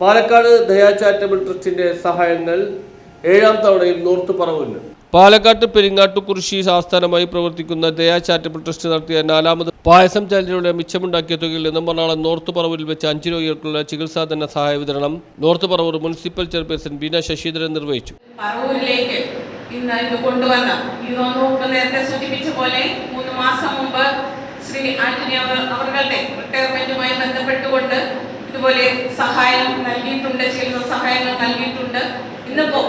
Palakkad Daya charitable ട്രസ്റ്റിന്റെ സഹായങ്ങൾ ഏഴാം തവണയും നോർത്ത് പറവൂരിന്. പാലക്കാട്ട് പെരിങ്ങാട്ടുകുറിശി ആസ്ഥാനമായി പ്രവർത്തിക്കുന്ന ദയാ ചാരിറ്റബിൾ ട്രസ്റ്റ് നടത്തിയ നാലാമത് പായസം ചാലഞ്ചിലൂടെ മിച്ചമുണ്ടാക്കിയ തുകയിൽ നിന്നും എറണാകുളം നോർത്ത് പറവൂരിൽ വെച്ച് അഞ്ച് രോഗികൾക്കുള്ള ചികിത്സാധന സഹായ വിതരണം north Paravur municipal chairperson Beena Sasidharan നിർവഹിച്ചു. പറവൂരിലേക്ക് ഇന്ന് ഇത് കൊണ്ടുവന്ന ഇതൊന്നും ഇപ്പൊ നേരത്തെ സൂചിപ്പിച്ച പോലെ മൂന്ന് മാസം മുമ്പ് ശ്രീ ആന്റണി അവർ അവരുടെ റിട്ടയർമെന്റുമായി ബന്ധപ്പെട്ടുകൊണ്ട് ഇതുപോലെ സഹായം നൽകിയിട്ടുണ്ട് ചികിത്സ സഹായങ്ങൾ നൽകിയിട്ടുണ്ട്. ഇന്നിപ്പോ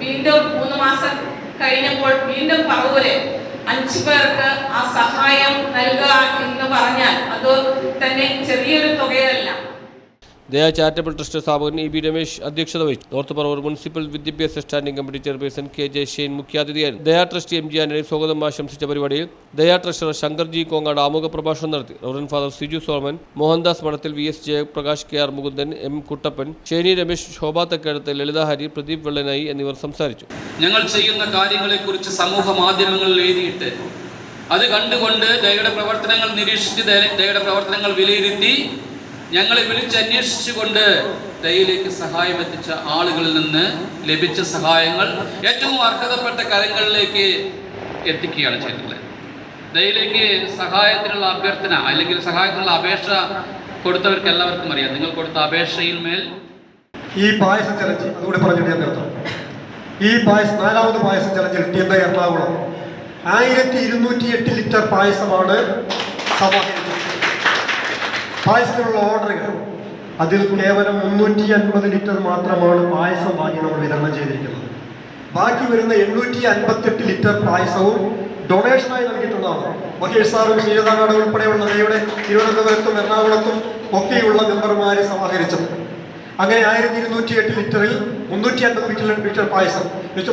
വീണ്ടും മൂന്ന് മാസം കഴിഞ്ഞപ്പോൾ വീണ്ടും പറവൂര് അഞ്ചു പേർക്ക് ആ സഹായം നൽകുക എന്ന് പറഞ്ഞാൽ ദയാ ചാരിറ്റബിൾ ട്രസ്റ്റ് സ്ഥാപകൻ ഇ ബി രമേശ് അധ്യക്ഷത വഹിച്ചു. നോർത്ത് പറവൂർ മുനിസിപ്പൽ വിദ്യാഭ്യാസ standing committee chairperson K J Shane മുഖ്യാതിഥിയായിരുന്നു. Daya trust M G Antony സ്വാഗതം ആശംസിച്ച പരിപാടിയിൽ ദയാ ട്രഷറർ ശങ്കർജി കോങ്ങാട് ആമുഖ പ്രഭാഷണം നടത്തി. Reverend father Siju Soman Mohandas Madathil V S Jayaprakash K R Mukundan M Kuttappan Sheni Ramesh Shobha Thakkedath Lalitha Hari Pradeep Vellanayi എന്നിവർ സംസാരിച്ചു. ഞങ്ങൾ ചെയ്യുന്ന കാര്യങ്ങളെക്കുറിച്ച് സമൂഹ മാധ്യമങ്ങളിൽ എഴുതിയിട്ട് അത് കണ്ടുകൊണ്ട് ദയയുടെ പ്രവർത്തനങ്ങൾ നിരീക്ഷിച്ച് ദയ- ദയയുടെ പ്രവർത്തനങ്ങൾ വിലയിരുത്തി ഞങ്ങളെ വിളിച്ചന്വേഷിച്ചുകൊണ്ട് ദയയിലേക്ക് സഹായം എത്തിച്ച ആളുകളിൽ നിന്ന് ലഭിച്ച സഹായങ്ങൾ ഏറ്റവും അർഹതപ്പെട്ട കരങ്ങളിലേക്ക് എത്തിക്കുകയാണ് ചെയ്തിട്ടുള്ളത്. ദയയിലേക്ക് സഹായത്തിനുള്ള അഭ്യർത്ഥന അല്ലെങ്കിൽ സഹായത്തിനുള്ള അപേക്ഷ കൊടുത്തവർക്ക് എല്ലാവർക്കും അറിയാം. നിങ്ങൾ കൊടുത്ത അപേക്ഷയിൽ മേൽ ഈ പായസം ചലഞ്ച് അതുകൂടി പറഞ്ഞിട്ട് ഞാൻ നിർത്താം. ഈ പായസം നാലാമത് പായസം ചലഞ്ചിൽ ടി എം എറണാകുളം. ആയിരത്തി ഇരുന്നൂറ്റി എട്ട് ലിറ്റർ പായസമാണ് സമാഹരിച്ചത് പായസത്തിനുള്ള ഓർഡറുകൾ. അതിൽ കേവലം മുന്നൂറ്റി അൻപത് ലിറ്റർ മാത്രമാണ് പായസം വാങ്ങി നമ്മൾ വിതരണം ചെയ്തിരിക്കുന്നത്. ബാക്കി വരുന്ന എണ്ണൂറ്റി അൻപത്തെട്ട് ലിറ്റർ പായസവും ഡൊണേഷനായി നൽകിയിട്ടുള്ളതാണ്. മഹേഷ് സാറും ശീലതാനാട് ഉൾപ്പെടെയുള്ള നിലയുടെ തിരുവനന്തപുരത്തും എറണാകുളത്തും ഒക്കെയുള്ള മെമ്പർമാരെ സമാഹരിച്ചത്. അങ്ങനെ ആയിരത്തി ഇരുന്നൂറ്റി എട്ട് ലിറ്ററിൽ മുന്നൂറ്റി അൻപത് ലിറ്റർ ലിറ്റർ പായസം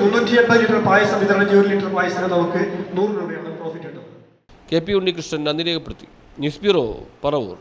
മുന്നൂറ്റി എൺപത് ലിറ്റർ പായസം വിതരണം ചെയ്ത ഒരു ലിറ്റർ പായസത്തിന് നമുക്ക് നൂറ് രൂപയാണ് പ്രോഫിറ്റ് കിട്ടുന്നത്. കെ പി ഉണ്ണികൃഷ്ണൻ നന്ദി രേഖപ്പെടുത്തി. News bureau Paravur.